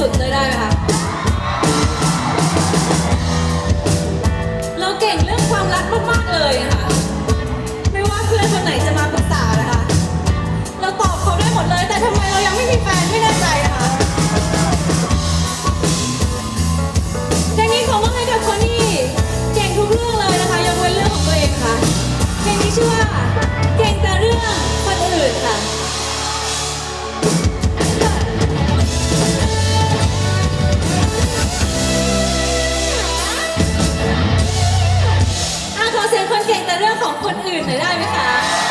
สุดเลยได้ไหมคะเราเก่งเรื่องความรักมากๆเลยค่ะ เรื่องของคนอื่นหน่อยได้ไหมคะ